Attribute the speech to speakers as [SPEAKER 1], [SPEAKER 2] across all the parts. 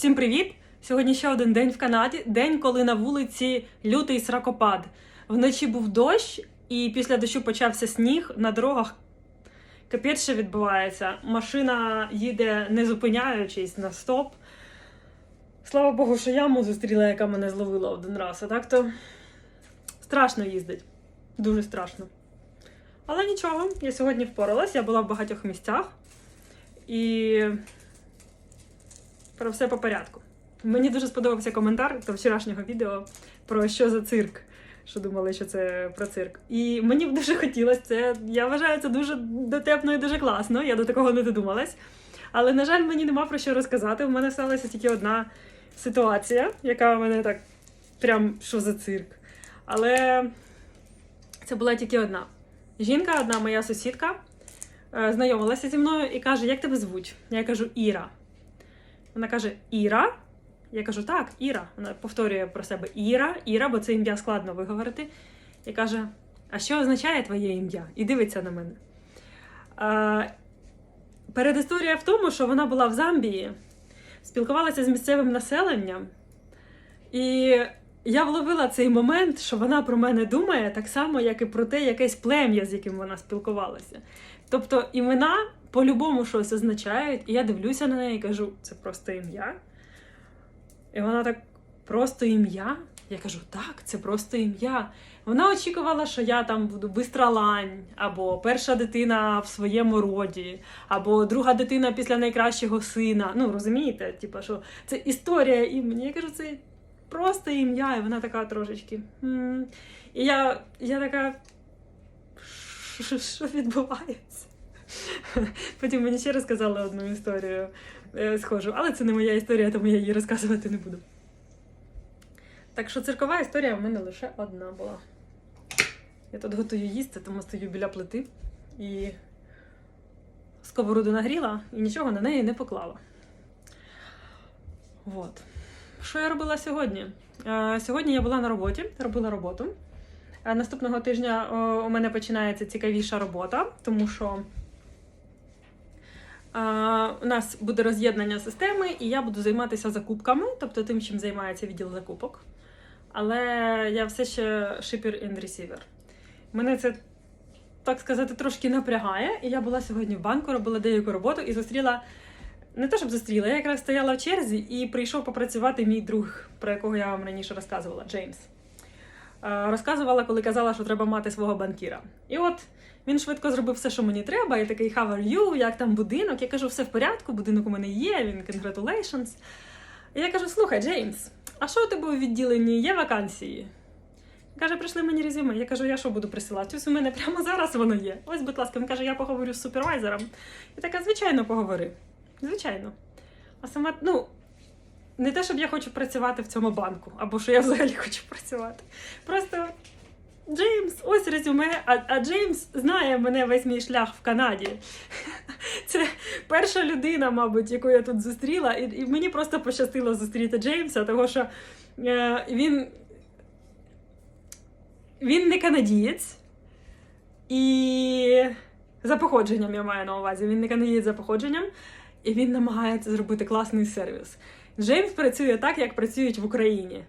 [SPEAKER 1] Всім привіт! Сьогодні ще один день в Канаді. День, коли на вулиці лютий сракопад. Вночі був дощ, і після дощу почався сніг на дорогах. Капець відбувається. Машина їде не зупиняючись на стоп. Слава Богу, що яму зустріла, яка мене зловила один раз. А так то страшно їздить. Дуже страшно. Але нічого, я сьогодні впоралась, я була в багатьох місцях. І про все по порядку. Мені дуже сподобався коментар до вчорашнього відео про що за цирк. Що думали, що це про цирк. І мені б дуже хотілося це. Я вважаю це дуже дотепно і дуже класно. Я до такого не додумалась. Але, на жаль, мені нема про що розказати. У мене сталася тільки одна ситуація, яка в мене так прям що за цирк. Але це була тільки одна. Жінка, одна моя сусідка, е, знайомилася зі мною і каже: Як тебе звуть? Я кажу Іра. Вона каже: Іра. Я кажу, так, Іра. Вона повторює про себе Іра, Іра, бо це ім'я складно виговорити. І каже: А що означає твоє ім'я? І дивиться на мене. А, передісторія в тому, що вона була в Замбії, спілкувалася з місцевим населенням, і я вловила цей момент, що вона про мене думає так само, як і про те якесь плем'я, з яким вона спілкувалася. Тобто імена по-любому щось означають, і я дивлюся на неї і кажу, це просто ім'я. І вона так, просто ім'я? Я кажу, так, це просто ім'я. Вона очікувала, що я там буду бистра лань, або перша дитина в своєму роді, або друга дитина після найкращого сина. Ну, розумієте, типу, що це історія імені. Я кажу, це просто ім'я, і вона така трошечки. І я, я така. «Що- відбувається? Потім мені ще розказали одну історію е, схожу, але це не моя історія, тому я її розказувати не буду. Так що циркова історія в мене лише одна була. Я тут готую їсти, тому стою біля плити і сковороду нагріла і нічого на неї не поклала. Вот. Що я робила сьогодні? Е, Сьогодні я була на роботі, робила роботу. Е, Наступного тижня у мене починається цікавіша робота, тому що у нас буде роз'єднання системи, і я буду займатися закупками, тобто тим, чим займається відділ закупок. Але я все ще шипер and receiver. Мене це, так сказати, трошки напрягає. І я була сьогодні в банку, робила деяку роботу і зустріла. Не те, щоб зустріла, я якраз стояла в черзі і прийшов попрацювати мій друг, про якого я вам раніше розказувала, Джеймс. Е, Розказувала, коли казала, що треба мати свого банкіра. І от він швидко зробив все, що мені треба, і такий how are you, як там будинок. Я кажу, все в порядку, будинок у мене є, він congratulations. І я кажу: слухай, Джеймс, а що у тебе у відділенні є вакансії? Каже, прийшли мені резюме. Я кажу, я що буду присилати? Ось у мене прямо зараз воно є. Ось, будь ласка, він каже, я поговорю з супервайзером. Я така, звичайно, поговори. Звичайно. А сама, ну, не те, щоб я хочу працювати в цьому банку, або що я взагалі хочу працювати. Просто Джеймс, ось резюме, а, а Джеймс знає мене весь мій шлях в Канаді. Це перша людина, мабуть, яку я тут зустріла, і, і мені просто пощастило зустріти Джеймса, тому що е, він, він не канадієць. І за походженням я маю на увазі. Він не канадієць за походженням, і він намагається зробити класний сервіс. Джеймс працює так, як працюють в Україні.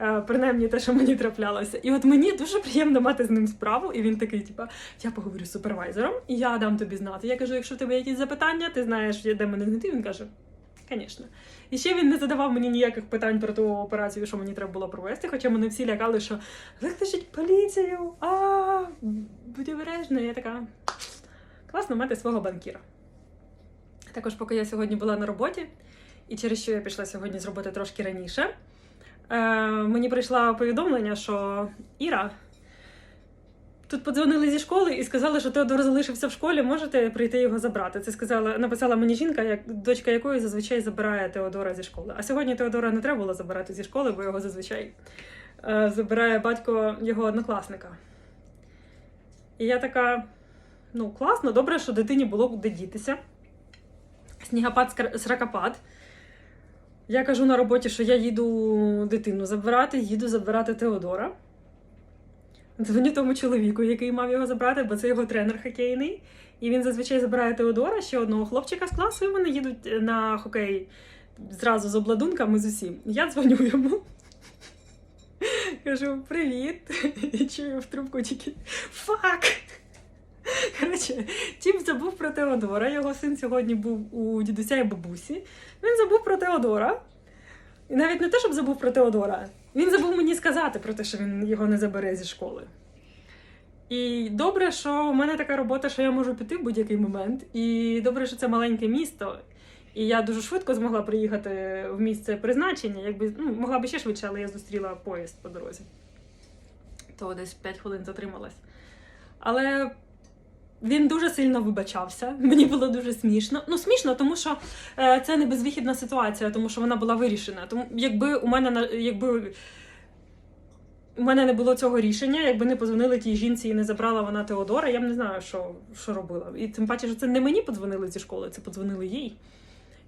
[SPEAKER 1] Е, Принаймні те, що мені траплялося. І от мені дуже приємно мати з ним справу. І він такий, типа, я поговорю з супервайзером, і я дам тобі знати. Я кажу, якщо в тебе якісь запитання, ти знаєш, де мене знайти. Він каже, звісно. І ще він не задавав мені ніяких питань про ту операцію, що мені треба було провести, хоча мене всі лякали, що викличуть поліцію, а будь обережна. Я така класно мати свого банкіра. Також, поки я сьогодні була на роботі, і через що я пішла сьогодні з роботи трошки раніше, е, мені прийшло повідомлення, що Іра. Тут подзвонили зі школи і сказали, що Теодор залишився в школі, можете прийти його забрати. Це сказала, написала мені жінка, як дочка якої зазвичай забирає Теодора зі школи. А сьогодні Теодора не треба було забирати зі школи, бо його зазвичай е, забирає батько його однокласника. І я така: ну, класно, добре, що дитині було де дітися. Снігопад сракопад. Я кажу на роботі, що я їду дитину забирати, їду забирати Теодора. Дзвоню тому чоловіку, який мав його забрати, бо це його тренер хокейний. І він зазвичай забирає Теодора, ще одного хлопчика з класу, і вони їдуть на хокей зразу з обладунками з усім. Я дзвоню йому. Кажу, привіт. І чую в трубку тільки фак. Коротше, Тім забув про Теодора. Його син сьогодні був у дідуся і бабусі. Він забув про Теодора. І навіть не те, щоб забув про Теодора. Він забув мені сказати про те, що він його не забере зі школи. І добре, що у мене така робота, що я можу піти в будь-який момент. І добре, що це маленьке місто. І я дуже швидко змогла приїхати в місце призначення. Якби ну, могла би ще швидше, але я зустріла поїзд по дорозі. То десь 5 хвилин затрималась. Але він дуже сильно вибачався. Мені було дуже смішно. Ну, смішно, тому що е, це не безвихідна ситуація, тому що вона була вирішена. Тому якби у мене на- якби у мене не було цього рішення, якби не позвонили тій жінці і не забрала вона Теодора, я б не знаю, що, що робила. І тим паче, що це не мені подзвонили зі школи, це подзвонили їй.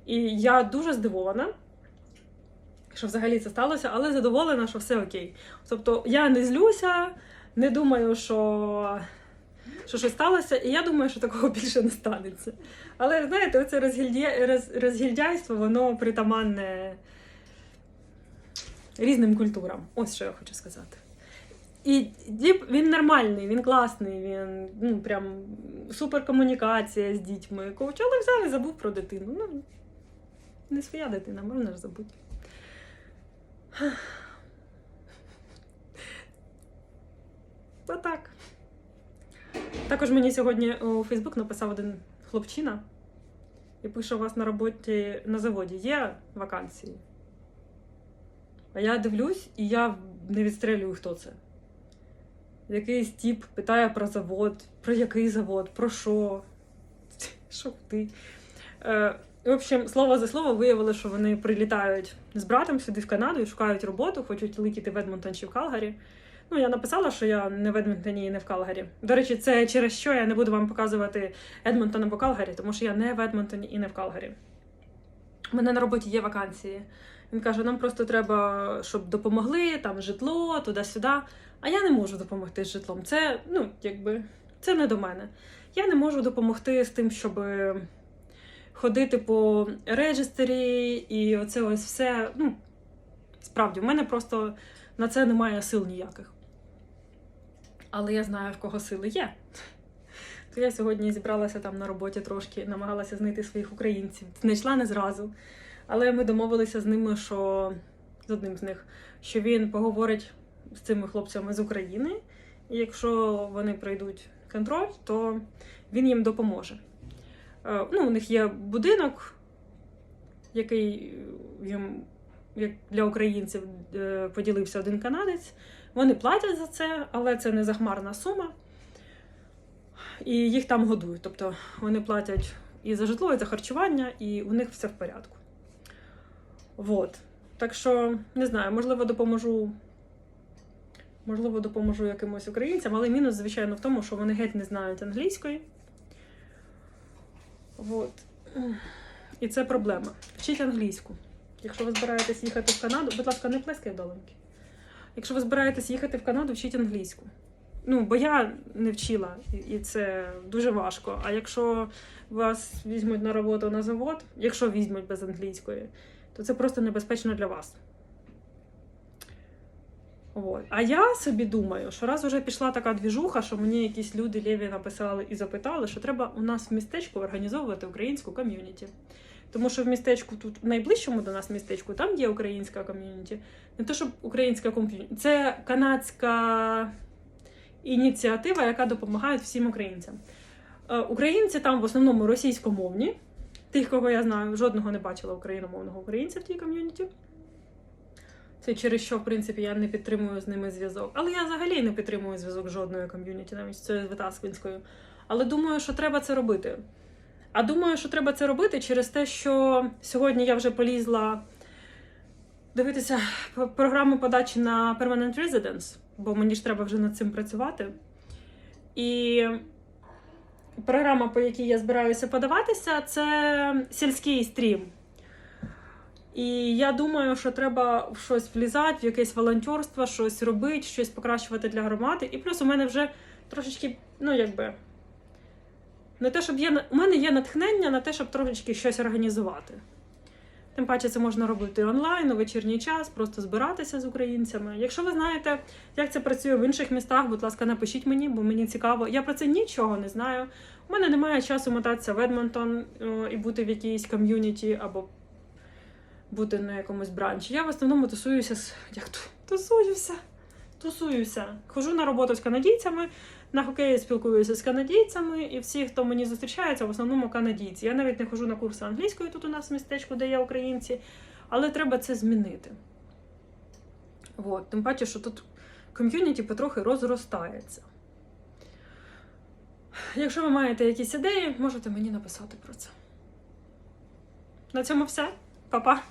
[SPEAKER 1] І я дуже здивована, що взагалі це сталося, але задоволена, що все окей. Тобто я не злюся, не думаю, що, що щось сталося, і я думаю, що такого більше не станеться. Але знаєте, роз... розгільдяйство, воно притаманне різним культурам. Ось що я хочу сказати. І Діп він нормальний, він класний, він ну прям супер комунікація з дітьми. Ковчали взяв і забув про дитину. Ну, не своя дитина, можна ж забути. Отак. Також мені сьогодні у Фейсбук написав один хлопчина і пише: у вас на роботі на заводі є вакансії. А я дивлюсь, і я не відстрелюю, хто це. Якийсь тіп питає про завод, про який завод, про що. Що ти? Е, в общем, слово за слово виявили, що вони прилітають з братом сюди в Канаду і шукають роботу, хочуть летіти в Едмонтон чи в Калгарі. Ну, я написала, що я не в Едмонтоні і не в Калгарі. До речі, це через що я не буду вам показувати Едмонтон або Калгарі, тому що я не в Едмонтоні і не в Калгарі. У мене на роботі є вакансії. Він каже: нам просто треба, щоб допомогли, там житло, туди-сюди. А я не можу допомогти з житлом. Це, ну, якби, це не до мене. Я не можу допомогти з тим, щоб ходити по реєстрі і оце ось все. Ну, справді, в мене просто на це немає сил ніяких. Але я знаю, в кого сили є. То я сьогодні зібралася там на роботі трошки, намагалася знайти своїх українців. Знайшла не зразу. Але ми домовилися з ними, що з одним з них, що він поговорить з цими хлопцями з України, і якщо вони пройдуть контроль, то він їм допоможе. Е, Ну, у них є будинок, який їм як для українців е, поділився один канадець. Вони платять за це, але це не захмарна сума. І їх там годують. Тобто вони платять і за житло, і за харчування, і у них все в порядку. Вот. Так що, не знаю, можливо, допоможу. Можливо, допоможу якимось українцям, але мінус, звичайно, в тому, що вони геть не знають англійської. Вот. І це проблема. Вчіть англійську. Якщо ви збираєтесь їхати в Канаду, будь ласка, не плескай доленьки. Якщо ви збираєтесь їхати в Канаду, вчіть англійську. Ну, бо я не вчила, і- це дуже важко. А якщо вас візьмуть на роботу на завод, якщо візьмуть без англійської, то це просто небезпечно для вас. От. А я собі думаю, що раз уже пішла така двіжуха, що мені якісь люди ліві написали і запитали, що треба у нас в містечку організовувати українську ком'юніті. Тому що в містечку, тут в найближчому до нас містечку, там є українська ком'юніті. Не те, щоб українська ком'юніті, це канадська ініціатива, яка допомагає всім українцям. Е, Українці там в основному російськомовні. Тих, кого я знаю, жодного не бачила україномовного українця в тій ком'юніті. Це через що, в принципі, я не підтримую з ними зв'язок. Але я взагалі не підтримую зв'язок з жодною ком'юніті, навіть з цією Витасквинською. Але думаю, що треба це робити. А думаю, що треба це робити через те, що сьогодні я вже полізла дивитися програму подачі на Permanent Residence, бо мені ж треба вже над цим працювати. І програма, по якій я збираюся подаватися, це сільський стрім. І я думаю, що треба в щось влізати, в якесь волонтерство, щось робити, щось покращувати для громади. І плюс у мене вже трошечки, ну якби. Не те, щоб є у мене є натхнення на те, щоб трошечки щось організувати. Тим паче це можна робити онлайн у вечірній час, просто збиратися з українцями. Якщо ви знаєте, як це працює в інших містах, будь ласка, напишіть мені, бо мені цікаво. Я про це нічого не знаю. У мене немає часу мотатися в Едмонтон і бути в якійсь ком'юніті або бути на якомусь бранчі. Я в основному тусуюся з як тусуюся. Тусуюся. Хожу на роботу з канадійцями, на хокеї спілкуюся з канадійцями, і всі, хто мені зустрічається, в основному канадійці. Я навіть не хожу на курси англійської тут у нас в містечку, де є українці, але треба це змінити. От. Тим паче, що тут ком'юніті потрохи розростається. Якщо ви маєте якісь ідеї, можете мені написати про це. На цьому все. Па-па!